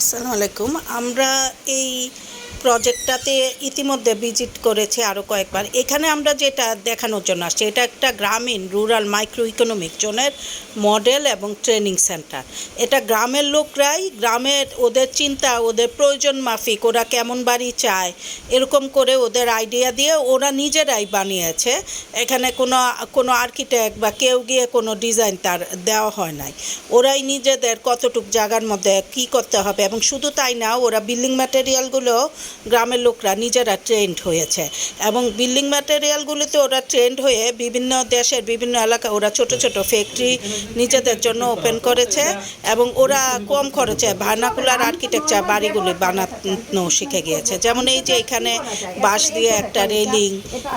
আসসালামু আলাইকুম। আমরা এই প্রজেক্টটাতে ইতিমধ্যে ভিজিট করেছে আরও কয়েকবার। এখানে আমরা যেটা দেখানোর জন্য আসছি, এটা একটা গ্রামীণ রুরাল মাইক্রো ইকোনমিক জোনের মডেল এবং ট্রেনিং সেন্টার এটা গ্রামের লোকরাই, গ্রামের ওদের চিন্তা, ওদের প্রয়োজন মাফিক, ওরা কেমন বাড়ি চায়, এরকম করে ওদের আইডিয়া দিয়ে ওরা নিজেরাই বানিয়েছে। এখানে কোনো কোনো আর্কিটেক্ট বা কেউ গিয়ে কোনো ডিজাইন তার দেওয়া হয় নাই। ওরাই নিজেদের কতটুক জায়গার মধ্যে কি করতে হবে এবং শুধু তাই না, ওরা বিল্ডিং ম্যাটেরিয়ালগুলো গ্রামের লোকরা নিজেরা ট্রেন্ড হয়েছে। এবং বিল্ডিং ম্যাটেরিয়ালগুলিতে ওরা ট্রেন্ড হয়ে বিভিন্ন দেশের বিভিন্ন এলাকা, ওরা ছোট ছোট ফ্যাক্টরি নিজেদের জন্য ওপেন করেছে এবং ওরা কম খরচে ভার্নাকুলার আর্কিটেকচার বাড়িগুলি বানানো শিখে গিয়েছে। যেমন এই যে এখানে বাঁশ দিয়ে একটা রেলিং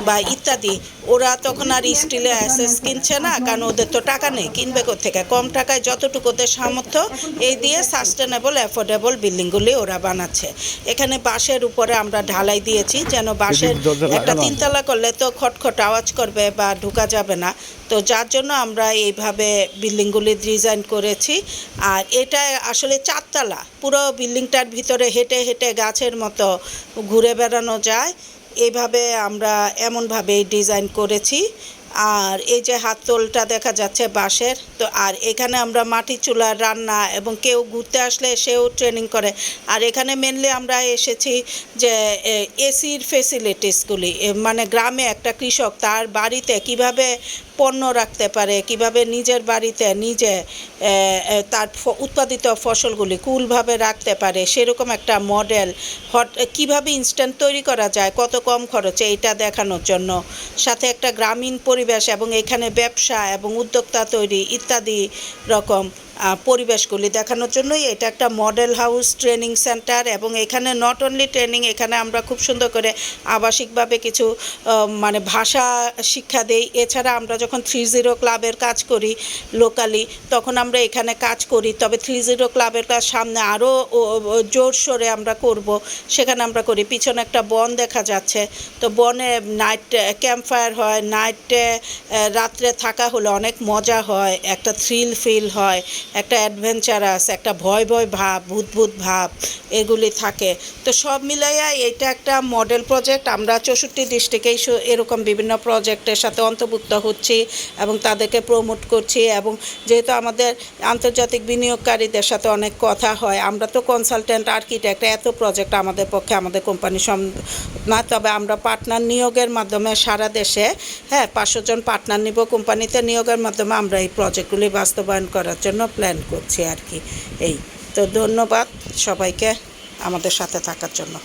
বা ইত্যাদি, ওরা তখন আর স্টিলে অ্যাসেস কিনছে না, কারণ ওদের তো টাকা নেই, কিনবে থেকে কম টাকায় যতটুকু ওদের সামর্থ্য, এই দিয়ে সাস্টেনেবল অ্যাফোর্ডেবল বিল্ডিংগুলি ওরা বানাচ্ছে। এখানে বাঁশের উপরে আমরা ঢালাই দিয়েছি যেন বাঁশের একটা তিনতলা করলে তো খটখট আওয়াজ করবে বা ঢুকা যাবে না। তো যার জন্য আমরা এইভাবে বিল্ডিংগুলি ডিজাইন করেছি। আর এটা আসলে চারতলা। পুরো বিল্ডিংটার ভিতরে হেঁটে হেঁটে গাছের মতো ঘুরে বেড়ানো যায়। এইভাবে আমরা এমনভাবেই ডিজাইন করেছি। আর এই যে হাতলটা দেখা যাচ্ছে বাঁশের, তো আর এখানে আমরা মাটি চুলার রান্না এবং কেউ ঘুরতে আসলে সেও ট্রেনিং করে। আর এখানে মেনলি আমরা এসেছি যে এসির ফেসিলিটিসগুলি মানে গ্রামে একটা কৃষক তার বাড়িতে কীভাবে পণ্য রাখতে পারে, কীভাবে নিজের বাড়িতে নিজে তার উৎপাদিত ফসলগুলি কুলভাবে রাখতে পারে, সেরকম একটা মডেল হট, কীভাবে ইনস্ট্যান্ট তৈরি করা যায়, কত কম খরচে এটা দেখানোর জন্য। সাথে একটা গ্রামীণ পরিবেশ এবং এখানে ব্যবসা এবং উদ্যোক্তা তৈরি ইত্যাদি রকম। পরিবেশগুলি দেখানোর জন্যই এটা একটা মডেল হাউস ট্রেনিং সেন্টার এবং এখানে নট অনলি ট্রেনিং এখানে আমরা খুব সুন্দর করে আবাসিকভাবে কিছু মানে ভাষা শিক্ষা দেই। এছাড়া আমরা যখন থ্রি জিরো ক্লাবের কাজ করি লোকালি তখন আমরা এখানে কাজ করি। তবে থ্রি জিরো ক্লাবের কাজ সামনে আরও জোর জোরসোরে আমরা করব। সেখানে আমরা করি। পিছনে একটা বন দেখা যাচ্ছে। তো বনে নাইট ক্যাম্প ফায়ার হয় নাইটে রাত্রে থাকা হলে অনেক মজা হয়। একটা থ্রিল ফিল হয়। একটা অ্যাডভেঞ্চারাস একটা ভয় ভয় ভাব ভূত ভূত ভাব এগুলি থাকে। তো সব মিলাইয়া এটা একটা মডেল প্রজেক্ট আমরা চৌষট্টি ডিস্ট্রিক্টেই এরকম বিভিন্ন প্রজেক্টের সাথে অন্তর্ভুক্ত হচ্ছি এবং তাদেরকে প্রমোট করছি এবং যেহেতু আমাদের আন্তর্জাতিক বিনিয়োগকারীদের সাথে অনেক কথা হয়, আমরা তো কনসালটেন্ট আর্কিটেক্ট এত প্রজেক্ট আমাদের পক্ষে আমাদের কোম্পানি সম না, তবে আমরা পার্টনার নিয়োগের মাধ্যমে সারা দেশে হ্যাঁ পাঁচশো জন পার্টনার নিব কোম্পানিতে নিয়োগের মাধ্যমে আমরা এই প্রজেক্টগুলি বাস্তবায়ন করার জন্য প্ল্যান করছি আর কি। এই তো ধন্যবাদ সবাইকে আমাদের সাথে থাকার জন্য।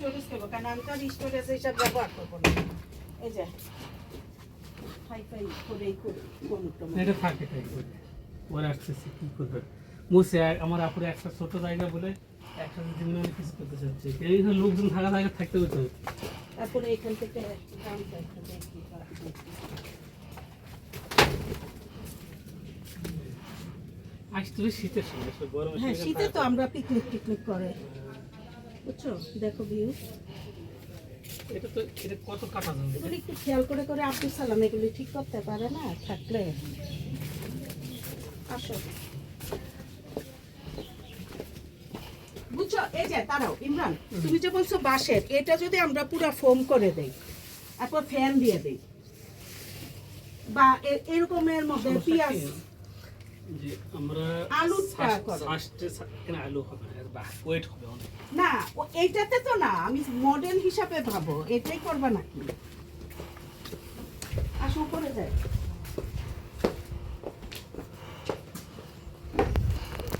স্টোরেজ করব কারণ আমি তো আর স্টোরেজ হিসাব ব্যবহার করব না। এই যে ফাই ফাই করে কোনটা এটা থাকে তাই আসতেছে কি করবে? মুসে আমার আপুরে একটা ছোট জায়গা বলে একসাথে তিন মিনিট কিছু করতে চাচ্ছে। এই লোকজন থাকা জায়গা থাকতে হতো তারপরে এখান থেকে। আসতে শীতের সময় হ্যাঁ সময় শীতে তো আমরা পিকনিক টিকনিক করে। বুঝছ? দেখো ভিউ এটা তো এটা কত কাটা যাবে? এগুলি একটু খেয়াল করে করে আব্দুল সালাম এগুলি ঠিক করতে পারে না থাকলে। আসো। বুঝছ? এই যে দাঁড়াও ইমরান তুমি যে বলছো বাঁশের এটা যদি আমরা পুরো ফোম করে দেই তারপর ফ্যান দিয়ে দেই বা এরকমের মধ্যে পেঁয়াজ? যে আমরা আলুটা করো। ফার্স্টে এখানে আলু হবে না? ওয়েট হবে না এইটাতে তো না আমি মডেল হিসাবে ভাবো এটাই করবা নাকি? আসো উপরে যাই।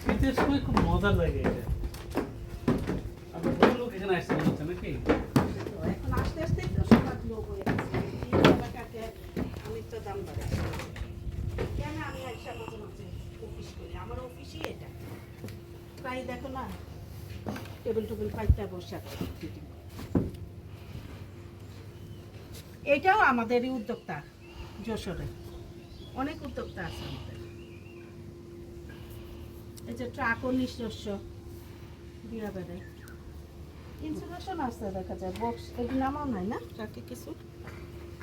শীতের সময় খুব মজার লাগে এটা। বহু লোক এখানে মনে হচ্ছে নাকি? এখন আস্তে আস্তে তো সবার লোক হয়ে এই আমি তো দাম বাড়াই কেন আমি মাঝে অফিস করি। আমার অফিসই এটা। প্রায় দেখো না টেবিল টেবিল বসে এটাও আমাদেরই উদ্যোক্তা যশোরে। অনেক উদ্যোক্তা আছে আমাদের। এই যে ট্রাকও নিজস্ব দিয়া বেড়ায়। ইনসুলেশন আছে দেখা যায়। বক্স এটি নামাও নাই না? ট্রাকে কিছু?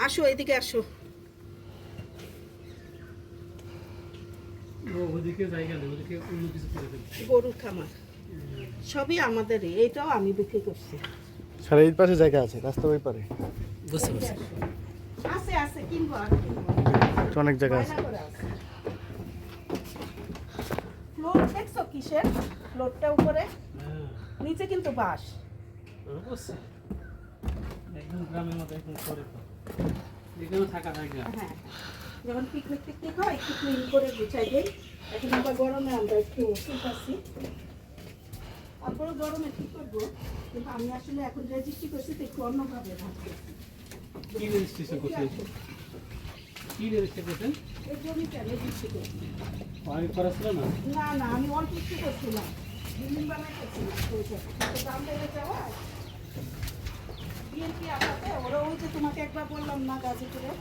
আসো এদিকে আসো। ওদিকে জায়গা নেই ওদিকে অন্য কিছু করে দেবে গরুর খামার। সবই আমাদেরই এটাও আমি বিক্রি করছি। স্যার এই পাশে জায়গা আছে রাস্তা ওই পারে। বুঝতে পারছি আছে আছে কিনবো আর কিনবো। অনেক জায়গা আছে। ফ্লোর দেখছ কিসের? ফ্লোরটা উপরে? হ্যাঁ। নিচে কিন্তু বাঁশ। অবশ্যই। একদম গ্রামের মধ্যে একদম করে হ্যাঁ যখন পিকনিক টিকনিক হয় একটু ক্লিন করে গুছাই দিই। এখন আবার গরমে আমরা একটু ওষুধ আছি। তারপরে গরমে কি করব? কিন্তু আমি আসলে এখন রেজিস্ট্রি করছি তো একটু অন্যভাবে ভাবছি। কি রেজিস্ট্রেশন করছেন? কি রেজিস্ট্রেশন করছেন? এই জমিটা রেজিস্ট্রি করছি। না? না না আমি অল্প একটু করছিলাম। বিল্ডিং ওইটা। তো দাম বেড়ে যাওয়া তোমাকে একবার বললাম না গাজীপুরে।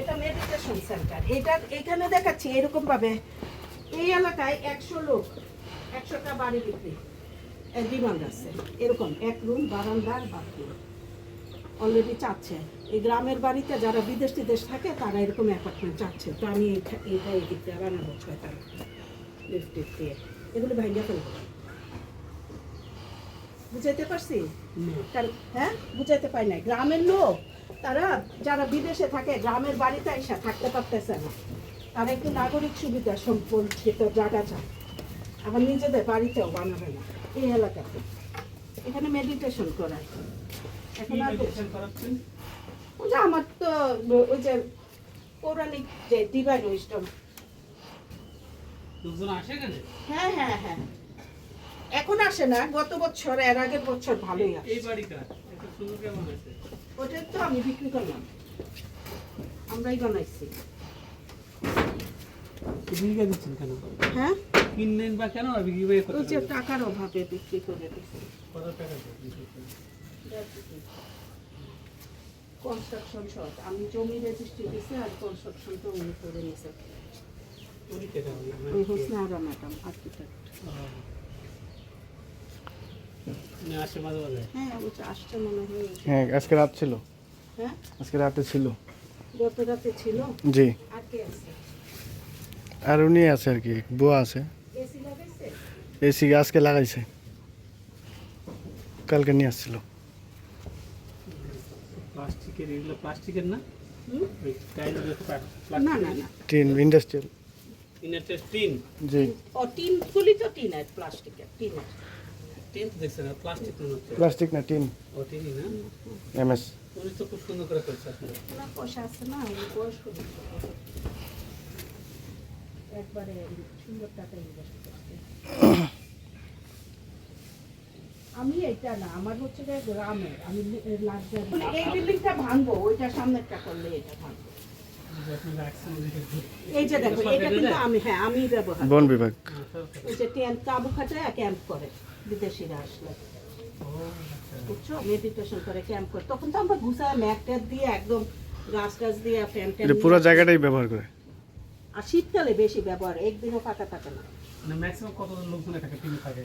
এটা সেন্টার এটা এখানে দেখাচ্ছি এই একশো লোক, একশোটা এরকম, এক রুম বারান্দার অলরেডি চাচ্ছে। এই গ্রামের বাড়িতে যারা বিদেশ টিদেশ থাকে, তারা এরকম অ্যাপার্টমেন্ট চাচ্ছে। তো আমি এইটা এইটা এই দিক দিয়ে বানাবো টিফট দিয়ে। এগুলো ভাইয়া ফেলব। বুঝাইতে পারছি? হ্যাঁ? বুঝাইতে পারি নাই। গ্রামের লোক তারা যারা বিদেশে থাকে গ্রামের বাড়িতে এসে থাকতে পারতেছে না। তারা একটু নাগরিক সুবিধা সম্পর্কিত জায়গা চায়। আবার নিজেদের বাড়িতেও বানাবে না এই এলাকাতে। এখানে মেডিটেশন করায়। এখন আর ওই যে আমার তো ওই যে পৌরাণিক যে ডিভাইন উইস্টম লোকজন আসে হ্যাঁ হ্যাঁ হ্যাঁ। আসে না গত বছর এর আগের বছর ভালোই আসে। এই বাড়িটা এত সুন্দর কেমন আছে ওটা তো আমি বিক্রি করলাম। আমরাই বানাইছি। বিক্রি দিচ্ছেন কেন? হ্যাঁ? কিনলেন বা কেন আর বিক্রি করে ওই যে টাকার অভাবে বিক্রি করে দিচ্ছি কত টাকা? কনস্ট্রাকশন শর্ট আমি জমি রেজিস্ট্রি দিছি আর কনস্ট্রাকশন তো উনি করে নিছে? Madam architect. হ্যাঁ মনে হয়। হ্যাঁ আজকে রাত ছিল। হ্যাঁ? আজকে রাতে ছিল। গত রাতে ছিল? জি। আর কে আছে? আর উনি আছে আর কি বুয়া আছে। এসি লাগাইছে? আজকে লাগাইছে। কালকে নিয়ে আসছিল। প্লাস্টিকের এগুলো প্লাস্টিকের না? হুম? ওই টাইলের না না না। Tin industrial tin? জি। ও টিন গুলি তো টিনের প্লাস্টিকের টিনের। টিন তো দেখছেন প্লাস্টিক মনে হচ্ছে। প্লাস্টিক না টিন ও টিনই না? এমএস। উনি তো খুব সুন্দর করে করছে আসলে। না পয়সা আছে না লোক। একবারে সুন্দর টাকা ইনভেস্ট করছে। আমি এটা না আমার হচ্ছে যে গ্রামের আমি লাক্সারি এই বিল্ডিংটা ভাঙবো ওইটা সামনেরটা করলে এটা ভাঙবো। ঘুরে। এই যে দেখো এটা কিন্তু আমি হ্যাঁ আমি ব্যবহার বন বিভাগ। হ্যাঁ, ওই যে টেন্ট তাবু খাটে ক্যাম্প করে। বিদেশিরা আসলে। ও, আচ্ছা। বুঝছ? মেডিটেশন করে ক্যাম্প করে। তখন তো আমরা ঘুষায় ম্যাট দিয়ে একদম গাছ টাছ দিয়ে ফ্যান ট্যান পুরো জায়গাটাই ব্যবহার করে? আর শীতকালে বেশি ব্যবহার একদিনও ফাঁকা থাকে না। মানে ম্যাক্সিমাম কতজন লোকজন এখানে টিম থাকে?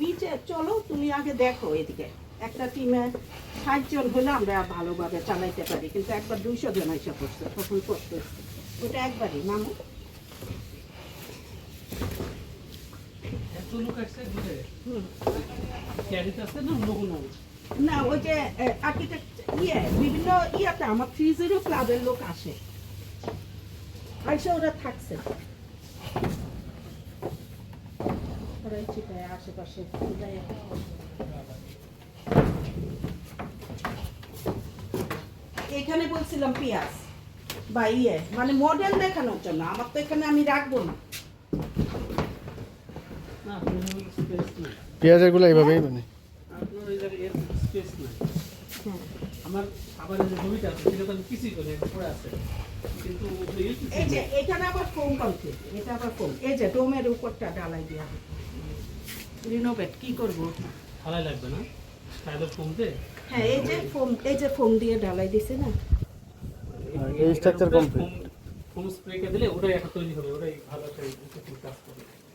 নিচে চলো তুমি আগে দেখো এদিকে। একটা টিমে ষাট জন হলে আমরা ভালোভাবে চালাইতে পারি কিন্তু একবার দুইশো জন এসে পড়ছে তখন করতে ওটা একবারই নামো এত লোক আসছে ঘুরে হুম। ক্যারিতে আছে না নতুন না ওই যে আর্কিটেক্ট ইয়ে বিভিন্ন ইয়াতে আমার ফ্রিজেরও ক্লাবের লোক আসে। আইসা ওরা থাকছে। ওরা চিটায় আশেপাশে এখানে বলছিলাম পেঁয়াজ বা ইয়ে মানে মডেল দেখানোর জন্য। আমার তো এখানে আমি রাখব না না আপনার স্পেস নাই পেঁয়াজেরগুলো এইভাবেই মানে হ্যাঁ। আমার আবার যে জমিটা আছে সেটা তো আমি কিছুই করি পড়ে আছে। কিন্তু এই যে। এখানে আবার ফোম কমপ্লিট এটা আবার ফোম এই যে ডোমের উপরটা ডালাই দেওয়া রিনোভেট কি করব? ভালোই লাগবে না? স্টাইলের কমতে হ্যাঁ এই যে ফোম এই যে ফোম দিয়ে ডালাই দিছে না? আর এই। ফোম স্প্রে দিলে ওটাই একটা তৈরি হবে ওটাই ভালো একটা কাজ করবে ওই যে আমার কবুতর বাচ্চা দিচ্ছে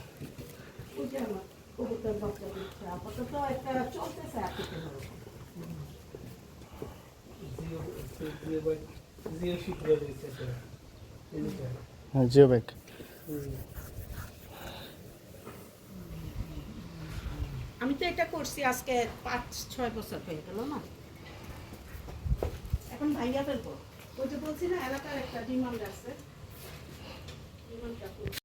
আপাতত একটা চলতেছে আর্টিকেল জিও হ্যাঁ ব্যাগ আমি তো এটা করছি আজকে পাঁচ ছয় বছর হয়ে গেল না। এখন ভাইয়া ফেলব ওই যে বলছি না এলাকার একটা ডিমান্ড আছে। ডিমান্ডটা করব।